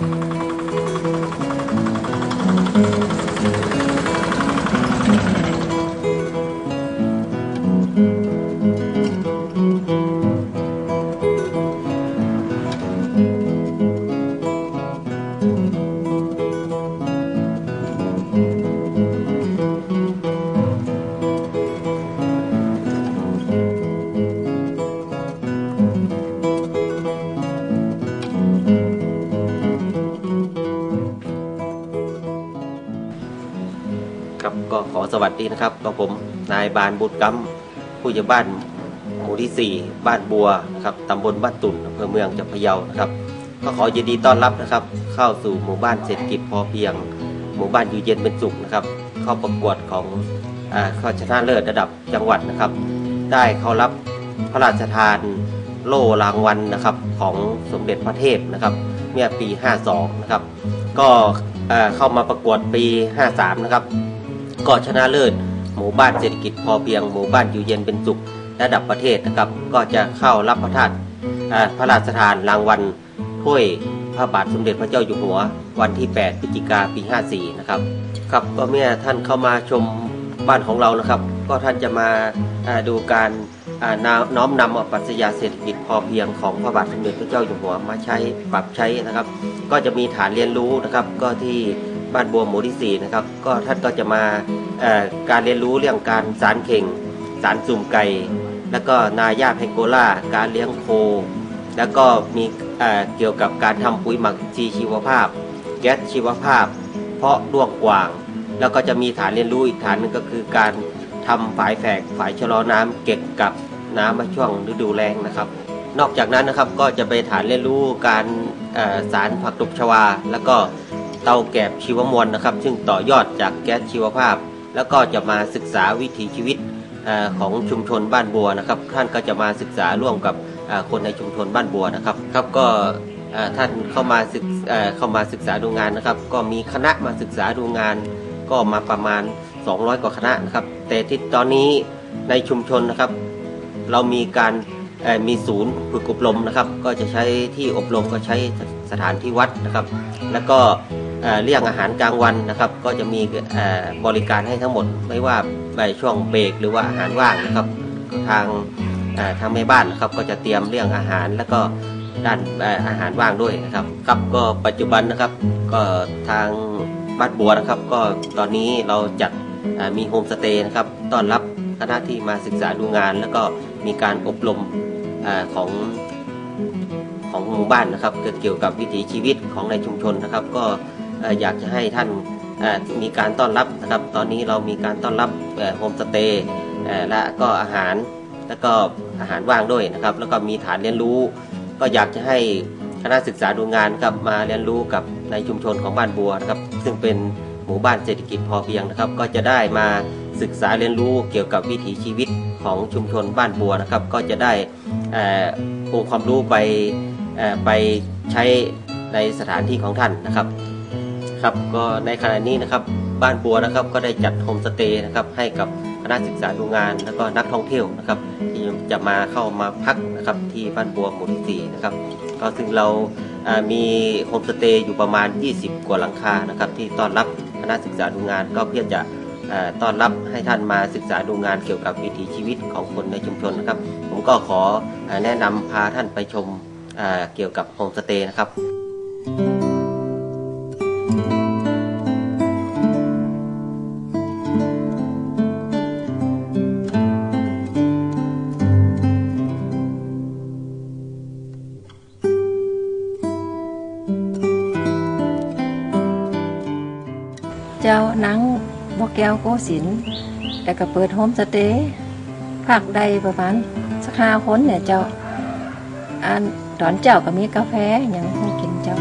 ครั สวัสดีนะครับกับผมนายบานบุตรกำผู้ใหญ่บ้านหมู่ที่ 4 บ้านบัวครับตำบลบ้านตุ่นอำเภอเมืองจังหวัดพะเยานะครับก็ขอยินดีต้อนรับนะครับ เข้าสู่หมู่บ้านเศรษฐกิจพอเพียง หมู่บ้านอยู่เย็นเป็นสุขนะครับ เข้าประกวดของอ่าข้าชนะเลิศระดับจังหวัดนะครับ ได้เข้ารับพระราชทานโล่รางวัลนะครับของสมเด็จพระเทพนะครับ เมื่อปี 52 นะครับ ก็อ่อเข้ามาประกวดปี 53 นะครับ ก็ชนะเลิศหมู่บ้านเศรษฐกิจพอเพียงหมู่บ้านอยู่เย็นเป็นสุขระดับประเทศนะครับ ก็จะเข้ารับพระทานเอ่อพระราชทานรางวัลถ้วยพระบาทสมเด็จพระเจ้าอยู่หัว วันที่ 8พฤศจิกาปี 54 นะครับครับก็เมื่อท่านเข้ามาชมบ้านของเรานะครับ ก็ท่านจะมาดูการน้อน้อมนำเอาปรัชญาเศรษฐกิจพอเพียงของพระบาทสมเด็จพระเจ้าอยู่หัวมาใช้ปรับใช้นะครับ ก็จะมีฐานเรียนรู้นะครับ ก็ที่ บ้านบัวหมู่ที่ 4 นะครับ ก็ท่านก็จะมาการเรียนรู้เรื่องการสารเข่ง สารสุ่มไก่ แล้วก็นาย่าไพโกล่า การเลี้ยงโค แล้วก็มีเเกี่ยวกับการทำปุ๋ยหมักชีชีวภาพ แก๊สชีวภาพ เพาะด้วงกวาง แล้วก็จะมีฐานเรียนรู้อีกฐานหนึงก็คือการทำฝายแฝกฝายชะลอน้ำเก็บกับน้ำมาช่วงฤดูแล้งนะครับ นอกจากนั้นนะครับก็จะไปฐานเรียนรู้การสารผักตบชวา แล้วก็ เตาแกบชีวมวลนะครับ ซึ่งต่อยอดจากแก๊สชีวภาพ แล้วก็จะมาศึกษาวิถีชีวิตอของชุมชนบ้านบัวนะครับ ท่านก็จะมาศึกษาร่วมกับคนในชุมชนบ้านบัวนะครับครับก็ท่านเข้ามาศึกเข้ามาศึกษาดูงานนะครับ ก็มีคณะมาศึกษาดูงาน ก็มาประมาณ 200 กว่าคณะนะครับ แต่ที่ตอนนี้ในชุมชนนะครับ เรามีการมีศูนย์ฝึกอบรมนะครับ ก็จะใช้ที่อบรมก็ใช้สถานที่วัดนะครับ แล้วก็ เรื่องอาหารกลางวันนะครับ ก็จะมีบริการให้ทั้งหมด ไม่ว่าในช่วงเบรกหรือว่าอาหารว่างนะครับ ทางทางแม่บ้านนะครับก็จะเตรียมเรื่องอาหารแล้วก็ด้านออาหารว่างด้วยนะครับครับก็ปัจจุบันนะครับ ก็ทางบ้านบัวนะครับ ก็ตอนนี้เราจัดมีโฮมสเตย์นะครับต้อนรับคณะที่มาศึกษาดูงาน แล้วก็มีการอบรมอของของหมู่บ้านนะครับเกี่ยวกับวิถีชีวิตของในชุมชนนะครับ ก็ อยากจะให้ท่านมีการต้อนรับนะครับตอนนี้เรามีการต้อนรับโฮมสเตย์และก็อาหารแล้วก็อาหารว่างด้วยนะครับ แล้วก็มีฐานเรียนรู้ ก็อยากจะให้คณะศึกษาดูงานครับมาเรียนรู้กับในชุมชนของบ้านบัวนะครับ ซึ่งเป็นหมู่บ้านเศรษฐกิจพอเพียงนะครับ ก็จะได้มาศึกษาเรียนรู้เกี่ยวกับวิถีชีวิตของชุมชนบ้านบัวนะครับ ก็จะได้เอ่อองค์ความรู้ไปไปใช้ในสถานที่ของท่านนะครับ ครับก็ในขณะนี้นะครับบ้านบัวนะครับก็ได้จัดโฮมสเตย์นะครับให้กับคณะศึกษาดูงานแล้วก็นักท่องเที่ยวนะครับ ที่จะมาเข้ามาพักนะครับที่บ้านบัวหมู่ที่สี่นะครับก็ซึ่งเรามีโฮมสเตย์อยู่ประมาณ 20 กว่าหลังคานะครับที่ต้อนรับคณะศึกษาดูงาน ก็เพื่อจะต้อนรับให้ท่านมาศึกษาดูงานเกี่ยวกับวิถีชีวิตของคนในชุมชนนะครับ ผมก็ขอแนะนำพาท่านไปชมเอ่อเกี่ยวกับโฮมสเตย์นะครับ เจ้านังบัวแก้วโกสินแล้วก็เปิดโฮมสเตย์ภาคใดประมาณสักห้าคนเนี่ยเจ้าอันตอนเจ้าก็มีกาแฟอย่างให้กินเจ้า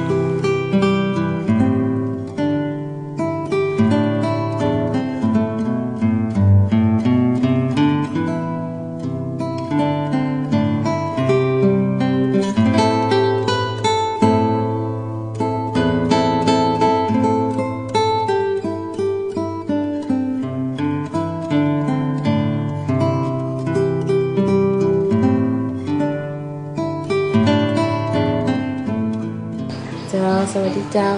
สวัสดีเจ้า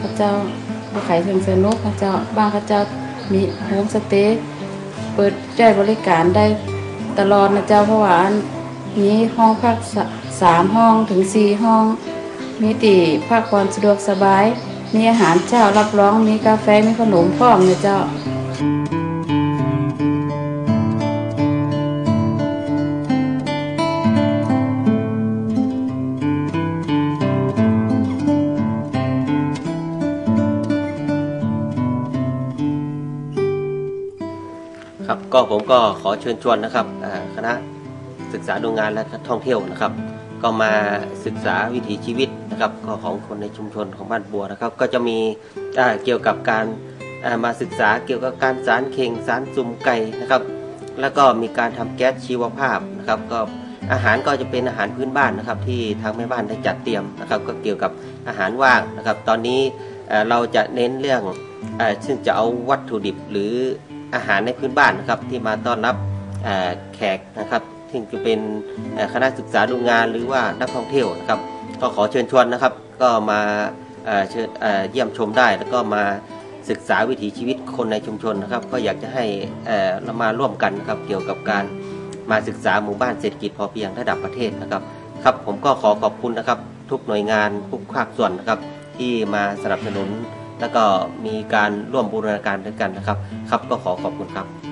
พระเจ้าพระไข่เพิงสนุกพระเจ้าบ้านพระเจ้ามีโฮมสเตย์เปิดได้บริการได้ตลอดนะเจ้าเพราะว่าอันมีห้องพักสามห้องถึงสี่ห้อง มีตีพักผ่อมสะดวกสบาย มีอาหารเจ้ารับรองมีกาแฟมีขนมพร้อมนะเจ้า ครับ ก็ผมก็ขอเชิญชวนนะครับคณะศึกษาดูงานและท่องเที่ยวนะครับ ก็มาศึกษาวิถีชีวิตนะครับของคนในชุมชนของบ้านบัวนะครับ ก็จะมีเกี่ยวกับการมาศึกษาเกี่ยวกับการสารเข่งสารจุ่มไก่นะครับ แล้วก็มีการทำแก๊สชีวภาพนะครับ ก็อาหารก็จะเป็นอาหารพื้นบ้านนะครับ ที่ทางแม่บ้านได้จัดเตรียมนะครับ ก็เกี่ยวกับอาหารว่างนะครับ ตอนนี้เราจะเน้นเรื่องซึ่งจะเอาวัตถุดิบหรือ อาหารในพื้นบ้านนะครับที่มาต้อนรับแขกนะครับซึ่งจะเป็นคณะศึกษาดูงานหรือว่านักท่องเที่ยวนะครับก็ขอเชิญชวนนะครับ ก็มาเชิญเยี่ยมชมได้ แล้วก็มาศึกษาวิถีชีวิตคนในชุมชนนะครับ ก็อยากจะให้เอ่อเรามาร่วมกันนะครับเกี่ยวกับการมาศึกษาหมู่บ้านเศรษฐกิจพอเพียงระดับประเทศนะครับครับผมก็ขอขอบคุณนะครับ ทุกหน่วยงานทุกภาคส่วนนะครับ ที่มาสนับสนุน แล้วก็มีการร่วมบูรณาการด้วยกันนะครับ ครับก็ขอขอบคุณครับ